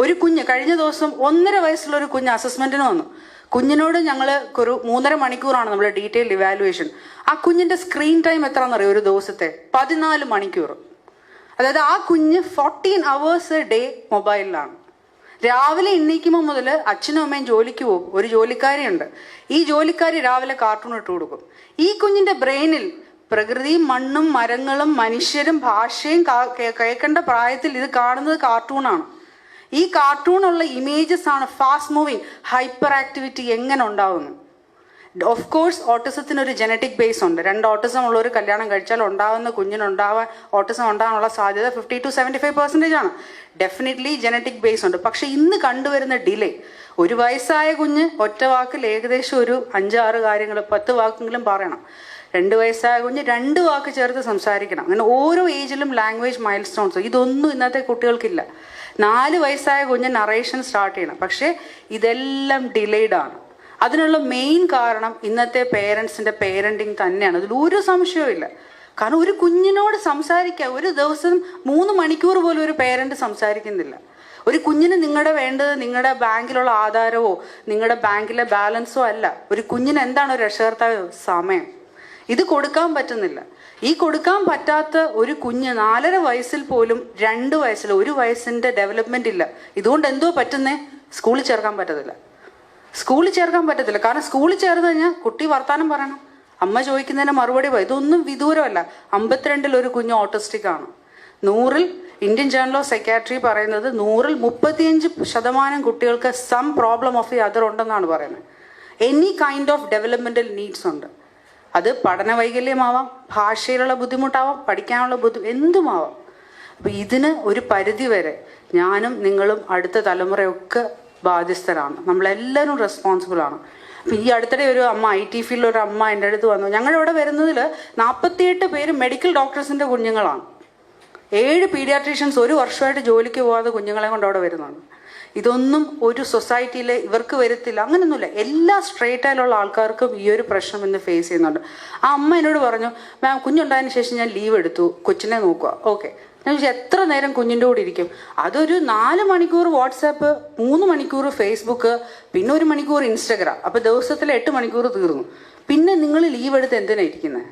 ഒരു കുഞ്ഞ് കഴിഞ്ഞ ദിവസം ഒന്നര വയസ്സുള്ള ഒരു കുഞ്ഞ് അസസ്മെന്റിന് വന്നു. കുഞ്ഞിനോട് ഞങ്ങൾ ഒരു മൂന്നര മണിക്കൂറാണ് നമ്മുടെ ഡീറ്റെയിൽ ഇവാലുവേഷൻ ആ കുഞ്ഞിന്റെ സ്ക്രീൻ ടൈം എത്രയാണെന്നറിയോ? ഒരു ദിവസത്തെ പതിനാല് മണിക്കൂർ അതായത് ആ കുഞ്ഞ് ഫോർട്ടീൻ അവേഴ്സ് ഡേ മൊബൈലിലാണ് രാവിലെ എണ്ണീക്കുമ്പോൾ മുതൽ അച്ഛനും അമ്മയും ജോലിക്ക് പോകും. ഒരു ജോലിക്കാരിയുണ്ട്. ഈ ജോലിക്കാരി രാവിലെ കാർട്ടൂൺ ഇട്ട് കൊടുക്കും. ഈ കുഞ്ഞിന്റെ ബ്രെയിനിൽ പ്രകൃതിയും മണ്ണും മരങ്ങളും മനുഷ്യരും ഭാഷയും കേൾക്കേണ്ട പ്രായത്തിൽ ഇത് കാണുന്നത് കാർട്ടൂണാണ് ഈ കാർട്ടൂണുള്ള ഇമേജസ് ആണ് ഫാസ്റ്റ് മൂവിങ് ഹൈപ്പർ ആക്ടിവിറ്റി എങ്ങനെ ഉണ്ടാവുന്നു ഓഫ് കോഴ്സ് ഓട്ടിസത്തിന് ഒരു ജനറ്റിക് ബേസ് ഉണ്ട്. രണ്ട് ഓട്ടിസം ഉള്ളവർ കല്യാണം കഴിച്ചാൽ ഉണ്ടാവുന്ന കുഞ്ഞിനുണ്ടാവാൻ ഓട്ടിസം ഉണ്ടാകാനുള്ള സാധ്യത fifty to seventy five percentage ആണ്. ഡെഫിനറ്റ്ലി ജനറ്റിക് ബേസ് ഉണ്ട്. പക്ഷെ ഇന്ന് കണ്ടുവരുന്ന ഡിലേ ഒരു വയസ്സായ കുഞ്ഞ് ഒറ്റ വാക്കിൽ ഏകദേശം ഒരു അഞ്ചാറ് കാര്യങ്ങൾ പത്ത് വാക്കെങ്കിലും പറയണം. രണ്ട് വയസ്സായ കുഞ്ഞ് രണ്ട് വാക്ക് ചേർത്ത് സംസാരിക്കണം. അങ്ങനെ ഓരോ ഏജിലും ലാംഗ്വേജ് മൈൽ സ്റ്റോൺസ് ഇതൊന്നും ഇന്നത്തെ കുട്ടികൾക്കില്ല. നാല് വയസ്സായ കുഞ്ഞ് നറേഷൻ സ്റ്റാർട്ട് ചെയ്യണം. പക്ഷേ ഇതെല്ലാം ഡിലേഡ് ആണ്. അതിനുള്ള മെയിൻ കാരണം ഇന്നത്തെ പേരൻസിന്റെ പേരന്റിങ് തന്നെയാണ്. അതിൽ ഒരു സംശയവും ഇല്ല. കാരണം ഒരു കുഞ്ഞിനോട് സംസാരിക്കുക ഒരു ദിവസം മൂന്ന് മണിക്കൂർ പോലും ഒരു പേരന്റ് സംസാരിക്കുന്നില്ല. ഒരു കുഞ്ഞിന് നിങ്ങളുടെ വേണ്ടത് നിങ്ങളുടെ ബാങ്കിലുള്ള ആധാരമോ നിങ്ങളുടെ ബാങ്കിലെ ബാലൻസോ അല്ല. ഒരു കുഞ്ഞിന് എന്താണ് ഒരു രക്ഷകർത്താവ്? സമയം. ഇത് കൊടുക്കാൻ പറ്റുന്നില്ല. ഈ കൊടുക്കാൻ പറ്റാത്ത ഒരു കുഞ്ഞ് നാലര വയസ്സിൽ പോലും രണ്ട് വയസ്സിൽ ഒരു വയസ്സിന്റെ ഡെവലപ്മെന്റ് ഇല്ല. ഇതുകൊണ്ട് എന്തോ പറ്റുന്നേ? സ്കൂളിൽ ചേർക്കാൻ പറ്റത്തില്ല. സ്കൂളിൽ ചേർക്കാൻ പറ്റത്തില്ല. കാരണം സ്കൂളിൽ ചേർന്ന് കഴിഞ്ഞാൽ കുട്ടി വർത്താനം പറയണം. അമ്മ ചോദിക്കുന്നതിന് മറുപടി പറയും ഇതൊന്നും വിദൂരമല്ല. അമ്പത്തിരണ്ടിൽ ഒരു കുഞ്ഞ് ഓട്ടിസ്റ്റിക് ആണ്. നൂറിൽ ഇന്ത്യൻ ജേണൽ ഓഫ് സെക്രട്ടറി പറയുന്നത് നൂറിൽ മുപ്പത്തിയഞ്ച് ശതമാനം കുട്ടികൾക്ക് സം പ്രോബ്ലം ഓഫ് ഈ അതർ ഉണ്ടെന്നാണ് പറയുന്നത്. Any kind of developmental needs ഉണ്ട്. അത് പഠന വൈകല്യമാവാം ഭാഷയിലുള്ള ബുദ്ധിമുട്ടാവാം പഠിക്കാനുള്ള ബുദ്ധി എന്തുമാവാം. അപ്പം ഇതിന് ഒരു പരിധി വരെ ഞാനും നിങ്ങളും അടുത്ത തലമുറയൊക്കെ ബാധ്യസ്ഥരാണ്. നമ്മളെല്ലാവരും റെസ്പോൺസിബിൾ ആണ്. അപ്പം ഈ അടുത്തിടെ ഒരു അമ്മ ഐ ടി ഫീൽഡിൽ ഒരു അമ്മ എന്റെ അടുത്ത് വന്നു. ഞങ്ങൾ ഇവിടെ വരുന്നതിൽ നാൽപ്പത്തിയെട്ട് പേര് മെഡിക്കൽ ഡോക്ടേഴ്സിന്റെ കുഞ്ഞുങ്ങളാണ്. ഏഴ് പീഡിയാട്രീഷ്യൻസ് ഒരു വർഷമായിട്ട് ജോലിക്ക് പോകാതെ കുഞ്ഞുങ്ങളെ കൊണ്ട് അവിടെ വരുന്നുണ്ട് ഇതൊന്നും ഒരു സൊസൈറ്റിയിൽ ഇവർക്ക് വരത്തില്ല അങ്ങനെയൊന്നുമില്ല എല്ലാ സ്ട്രേറ്റായാലുള്ള ആൾക്കാർക്കും ഈ ഒരു പ്രശ്നം ഇന്ന് ഫേസ് ചെയ്യുന്നുണ്ട്. ആ അമ്മ എന്നോട് പറഞ്ഞു മാം കുഞ്ഞുണ്ടായതിനു ശേഷം ഞാൻ ലീവ് എടുത്തു. കൊച്ചിനെ നോക്കുക. ഓക്കെ ഞാൻ ചോദിച്ചു എത്ര നേരം കുഞ്ഞിന്റെ കൂടെ ഇരിക്കും? അതൊരു നാല് മണിക്കൂർ വാട്സാപ്പ് മൂന്ന് മണിക്കൂർ ഫേസ്ബുക്ക് പിന്നെ ഒരു മണിക്കൂർ ഇൻസ്റ്റഗ്രാം അപ്പോൾ ദിവസത്തിൽ എട്ട് മണിക്കൂർ തീർന്നു. പിന്നെ നിങ്ങൾ ലീവ് എടുത്ത് എന്തിനാണ് ഇരിക്കുന്നത്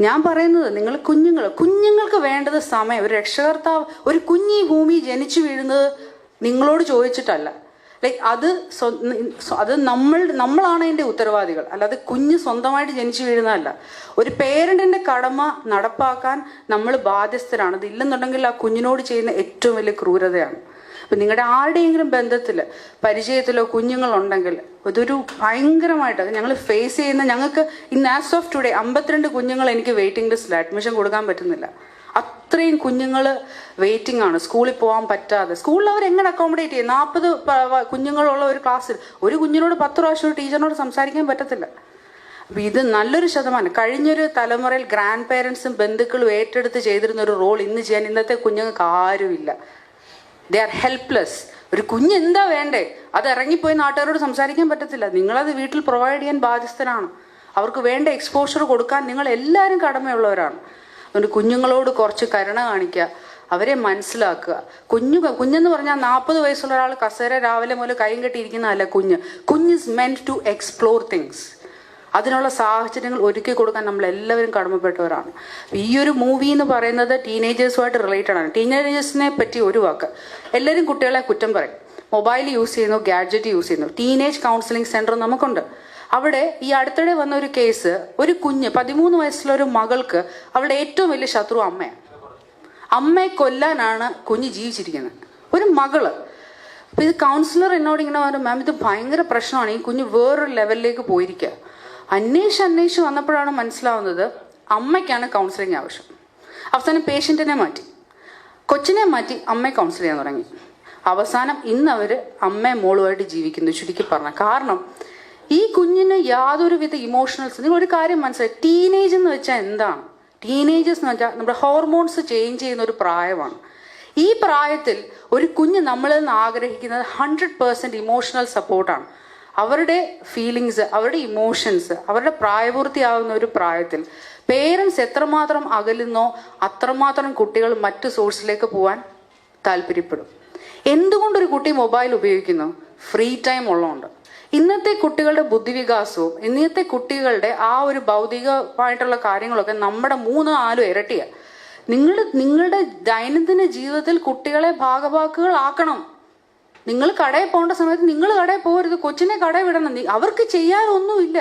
ഞാൻ പറയുന്നത് നിങ്ങൾ കുഞ്ഞുങ്ങൾ കുഞ്ഞുങ്ങൾക്ക് വേണ്ടത് സമയം. ഒരു രക്ഷകർത്താവ് ഒരു കുഞ്ഞി ഭൂമി ജനിച്ചു വീഴുന്നത് നിങ്ങളോട് ചോദിച്ചിട്ടല്ല. ലൈക്ക് അത് അത് നമ്മൾ നമ്മളാണ് അതിന്റെ ഉത്തരവാദികൾ. അല്ലാതെ കുഞ്ഞ് സ്വന്തമായിട്ട് ജനിച്ചു വീഴുന്നതല്ല. ഒരു പേരന്റിന്റെ കടമ നടപ്പാക്കാൻ നമ്മൾ ബാധ്യസ്ഥരാണ്. അത് ഇല്ലെന്നുണ്ടെങ്കിൽ ആ കുഞ്ഞിനോട് ചെയ്യുന്ന ഏറ്റവും വലിയ ക്രൂരതയാണ്. അപ്പം നിങ്ങളുടെ ആരുടെയെങ്കിലും ബന്ധത്തിൽ പരിചയത്തിലോ കുഞ്ഞുങ്ങളുണ്ടെങ്കിൽ അതൊരു ഭയങ്കരമായിട്ട് അത് ഞങ്ങൾ ഫേസ് ചെയ്യുന്ന ഞങ്ങൾക്ക് ഇന്ന് ആസ് ഓഫ് ടുഡേ അമ്പത്തിരണ്ട് കുഞ്ഞുങ്ങൾ എനിക്ക് വെയിറ്റിംഗ് ലിസ്റ്റിൽ അഡ്മിഷൻ കൊടുക്കാൻ പറ്റുന്നില്ല. അത്രയും കുഞ്ഞുങ്ങൾ വെയിറ്റിംഗ് ആണ്. സ്കൂളിൽ പോകാൻ പറ്റാതെ. സ്കൂളിൽ അവർ എങ്ങനെ അക്കോമഡേറ്റ് ചെയ്യും നാൽപ്പത് കുഞ്ഞുങ്ങളുള്ള ഒരു ക്ലാസ്സിൽ ഒരു കുഞ്ഞിനോട് പത്ത് പ്രാവശ്യം ടീച്ചറിനോട് സംസാരിക്കാൻ പറ്റത്തില്ല. അപ്പം ഇത് നല്ലൊരു ശതമാനം. കഴിഞ്ഞൊരു തലമുറയിൽ ഗ്രാൻഡ് പേരൻസും ബന്ധുക്കളും ഏറ്റെടുത്ത് ചെയ്തിരുന്ന ഒരു റോൾ ഇന്ന് ചെയ്യാൻ ഇന്നത്തെ കുഞ്ഞുങ്ങൾക്ക് ആരുമില്ല. ദേ ആർ ഹെൽപ്ലെസ് ഒരു കുഞ്ഞ് എന്താ വേണ്ടേ? അത് ഇറങ്ങിപ്പോയി നാട്ടുകാരോട് സംസാരിക്കാൻ പറ്റത്തില്ല. നിങ്ങളത് വീട്ടിൽ പ്രൊവൈഡ് ചെയ്യാൻ ബാധ്യസ്ഥനാണ്. അവർക്ക് വേണ്ട എക്സ്പോഷർ കൊടുക്കാൻ നിങ്ങൾ എല്ലാവരും കടമയുള്ളവരാണ്. അതുകൊണ്ട് കുഞ്ഞുങ്ങളോട് കുറച്ച് കരുണ കാണിക്കുക. അവരെ മനസ്സിലാക്കുക. കുഞ്ഞു കുഞ്ഞെന്ന് പറഞ്ഞാൽ നാൽപ്പത് വയസ്സുള്ള ഒരാൾ കസേര രാവിലെ മുതൽ കൈയും കെട്ടിയിരിക്കുന്നതല്ല കുഞ്ഞ്. കുഞ്ഞ് is meant to explore things അതിനുള്ള സാഹചര്യങ്ങൾ ഒരുക്കി കൊടുക്കാൻ നമ്മൾ എല്ലാവരും കടമപ്പെട്ടവരാണ്. ഈ ഒരു മൂവി എന്ന് പറയുന്നത് ടീനേജേഴ്സുമായിട്ട് റിലേറ്റഡ് ആണ്. ടീനേജേഴ്സിനെ പറ്റി ഒരു വാക്ക്. എല്ലാവരും കുട്ടികളെ കുറ്റം പറയും. മൊബൈൽ യൂസ് ചെയ്യുന്നു ഗാഡ്ജറ്റ് യൂസ് ചെയ്യുന്നു. ടീനേജ് കൗൺസിലിംഗ് സെന്റർ നമുക്കുണ്ട്. അവിടെ ഈ അടുത്തിടെ വന്ന ഒരു കേസ് ഒരു കുഞ്ഞ് പതിമൂന്ന് വയസ്സുള്ള ഒരു മകൾക്ക് അവളുടെ ഏറ്റവും വലിയ ശത്രു അമ്മയാണ്. അമ്മയെ കൊല്ലാനാണ് കുഞ്ഞ് ജീവിച്ചിരിക്കുന്നത്. ഒരു മകൾ. അപ്പൊ ഇത് കൗൺസിലർ എന്നോട് ഇങ്ങനെ പറഞ്ഞു മാം ഇത് ഭയങ്കര പ്രശ്നമാണ്. ഈ കുഞ്ഞ് വേറൊരു ലെവലിലേക്ക് പോയിരിക്കുക. അന്വേഷിച്ച് അന്വേഷിച്ച് വന്നപ്പോഴാണ് മനസ്സിലാവുന്നത് അമ്മയ്ക്കാണ് കൗൺസിലിംഗ് ആവശ്യം. അവസാനം പേഷ്യന്റിനെ മാറ്റി. കൊച്ചിനെ മാറ്റി അമ്മയെ കൗൺസിൽ ചെയ്യാൻ തുടങ്ങി. അവസാനം ഇന്ന് അവർ അമ്മയും മോളുമായിട്ട് ജീവിക്കുന്നു ചുരുക്കി പറഞ്ഞ കാരണം ഈ കുഞ്ഞിന് യാതൊരുവിധ ഇമോഷണൽസ് നിങ്ങൾ ഒരു കാര്യം മനസ്സിലായി. ടീനേജ് എന്ന് വെച്ചാൽ എന്താണ്? ടീനേജേഴ്സ് എന്ന് വെച്ചാൽ നമ്മുടെ ഹോർമോൺസ് ചേഞ്ച് ചെയ്യുന്ന ഒരു പ്രായമാണ്. ഈ പ്രായത്തിൽ ഒരു കുഞ്ഞ് നമ്മളിൽ നിന്ന് ആഗ്രഹിക്കുന്നത് ഹൺഡ്രഡ് പേഴ്സെന്റ് ഇമോഷണൽ സപ്പോർട്ടാണ് അവരുടെ ഫീലിങ്സ് അവരുടെ ഇമോഷൻസ് അവരുടെ പ്രായപൂർത്തിയാവുന്ന ഒരു പ്രായത്തിൽ. പേരൻസ് എത്രമാത്രം അകലുന്നോ അത്രമാത്രം കുട്ടികൾ മറ്റു സോഴ്സിലേക്ക് പോവാൻ താല്പര്യപ്പെടും. എന്തുകൊണ്ടൊരു കുട്ടി മൊബൈൽ ഉപയോഗിക്കുന്നു? ഫ്രീ ടൈം ഉള്ളതുകൊണ്ട് ഇന്നത്തെ കുട്ടികളുടെ ബുദ്ധിവികാസവും ഇന്നത്തെ കുട്ടികളുടെ ആ ഒരു ഭൗതികമായിട്ടുള്ള കാര്യങ്ങളൊക്കെ നമ്മുടെ മൂന്ന് നാലും ഇരട്ടിയാണ് നിങ്ങൾ നിങ്ങളുടെ ദൈനംദിന ജീവിതത്തിൽ കുട്ടികളെ ഭാഗഭാക്കുകളാക്കണം. നിങ്ങൾ കടയിൽ പോകേണ്ട സമയത്ത് നിങ്ങൾ കടയിൽ പോകരുത് കൊച്ചിനെ കടയിൽ വിടണം. അവർക്ക് ചെയ്യാനൊന്നുമില്ല.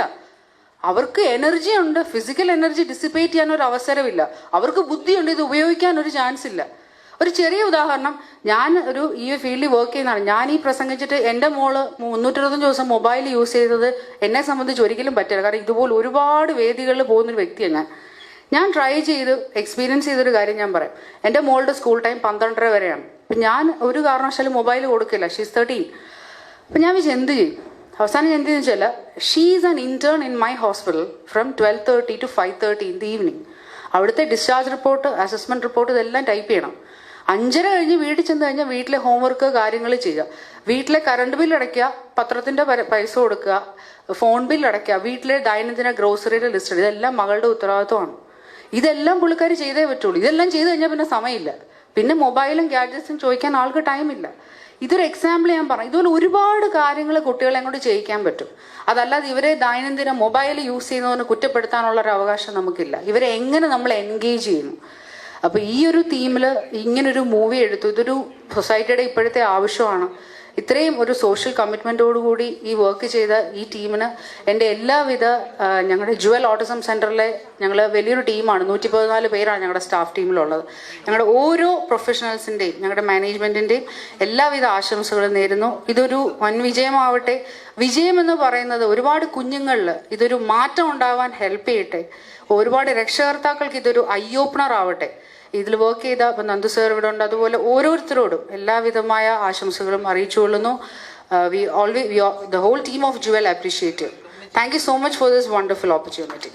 അവർക്ക് എനർജി ഉണ്ട് ഫിസിക്കൽ എനർജി ഡിസിപ്പേറ്റ് ചെയ്യാൻ ഒരു അവസരമില്ല അവർക്ക് ബുദ്ധിയുണ്ട് ഇത് ഉപയോഗിക്കാൻ ഒരു ചാൻസ് ഇല്ല. ഒരു ചെറിയ ഉദാഹരണം. ഞാൻ ഒരു ഈ ഫീൽഡിൽ വർക്ക് ചെയ്യുന്നതാണ്. ഞാൻ ഈ പ്രസംഗിച്ചിട്ട് എന്റെ മോൾ മുന്നൂറ്റിരുപത്തഞ്ച് ദിവസം മൊബൈൽ യൂസ് ചെയ്തത് എന്നെ സംബന്ധിച്ച് ഒരിക്കലും പറ്റില്ല. കാരണം ഇതുപോലെ ഒരുപാട് വേദികളിൽ പോകുന്നൊരു വ്യക്തിയാണ് ഞാൻ. ഞാൻ ട്രൈ ചെയ്ത് എക്സ്പീരിയൻസ് ചെയ്തൊരു കാര്യം ഞാൻ പറയാം. എന്റെ മോളുടെ സ്കൂൾ ടൈം പന്ത്രണ്ടര വരെയാണ്. അപ്പം ഞാൻ ഒരു കാരണവശാലും മൊബൈൽ കൊടുക്കില്ല. ഷീസ് തേർട്ടീൻ അപ്പം ഞാൻ വെച്ച് എന്ത് ചെയ്യും? അവസാനം എന്ത് വെച്ചാൽ she's an intern in my hospital from twelve thirty to five thirty in the evening അവിടുത്തെ ഡിസ്ചാർജ് റിപ്പോർട്ട് അസസ്മെന്റ് റിപ്പോർട്ട് ഇതെല്ലാം ടൈപ്പ് ചെയ്യണം. അഞ്ചര കഴിഞ്ഞ് വീട്ടിൽ ചെന്ന് കഴിഞ്ഞാൽ വീട്ടിലെ ഹോംവർക്ക് കാര്യങ്ങൾ ചെയ്യുക. വീട്ടിലെ കറണ്ട് ബിൽ അടയ്ക്കുക പത്രത്തിന്റെ പൈസ കൊടുക്കുക ഫോൺ ബിൽ അടയ്ക്കുക വീട്ടിലെ ദൈനംദിന ഗ്രോസറിയുടെ ലിസ്റ്റ് ഇതെല്ലാം മകളുടെ ഉത്തരവാദിത്വമാണ്. ഇതെല്ലാം പുള്ളിക്കാർ ചെയ്തേ പറ്റുള്ളൂ. ഇതെല്ലാം ചെയ്തു കഴിഞ്ഞാൽ പിന്നെ സമയമില്ല. പിന്നെ മൊബൈലും ഗാഡ്ജറ്റ്സും ചോദിക്കാൻ ആൾക്ക് ടൈമില്ല ഇതൊരു എക്സാമ്പിൾ ഞാൻ പറഞ്ഞു. ഇതുപോലെ ഒരുപാട് കാര്യങ്ങൾ കുട്ടികളെ കൊണ്ട് ചെയ്യിക്കാൻ പറ്റും. അതല്ലാതെ ഇവരെ ദൈനംദിന മൊബൈൽ യൂസ് ചെയ്യുന്നവന് കുറ്റപ്പെടുത്താനുള്ള ഒരു അവകാശം നമുക്കില്ല. ഇവരെ എങ്ങനെ നമ്മൾ എൻഗേജ് ചെയ്യുന്നു? അപ്പൊ ഈ ഒരു തീമിൽ ഇങ്ങനൊരു മൂവി എടുത്തു. ഇതൊരു സൊസൈറ്റിയുടെ ഇപ്പോഴത്തെ ആവശ്യമാണ്. ഇത്രയും ഒരു സോഷ്യൽ കമ്മിറ്റ്മെന്റോടുകൂടി ഈ വർക്ക് ചെയ്ത ഈ ടീമിന് എന്റെ എല്ലാവിധ ഞങ്ങളുടെ ജുവൽ ഓട്ടിസം സെന്ററിലെ ഞങ്ങൾ വലിയൊരു ടീമാണ് നൂറ്റി പതിനാല് പേരാണ് ഞങ്ങളുടെ സ്റ്റാഫ് ടീമിലുള്ളത്. ഞങ്ങളുടെ ഓരോ പ്രൊഫഷണൽസിന്റെയും ഞങ്ങളുടെ മാനേജ്മെന്റിന്റെയും എല്ലാവിധ ആശംസകളും നേരുന്നു. ഇതൊരു വൻ വിജയമാവട്ടെ. വിജയമെന്ന് പറയുന്നത് ഒരുപാട് കുഞ്ഞുങ്ങളിൽ ഇതൊരു മാറ്റം ഉണ്ടാവാൻ ഹെൽപ്പ് ചെയ്യട്ടെ. ഒരുപാട് രക്ഷകർത്താക്കൾക്ക് ഇതൊരു ഐ ഓപ്പണർ ആവട്ടെ. ഇതിൽ വർക്ക് ചെയ്ത ഇപ്പം നന്ദു സാർ ഇവിടെ ഉണ്ട്. അതുപോലെ ഓരോരുത്തരോടും എല്ലാവിധമായ ആശംസകളും അറിയിച്ചുകൊള്ളുന്നു. We always we the whole team of Jewel appreciate thank you so much for this wonderful opportunity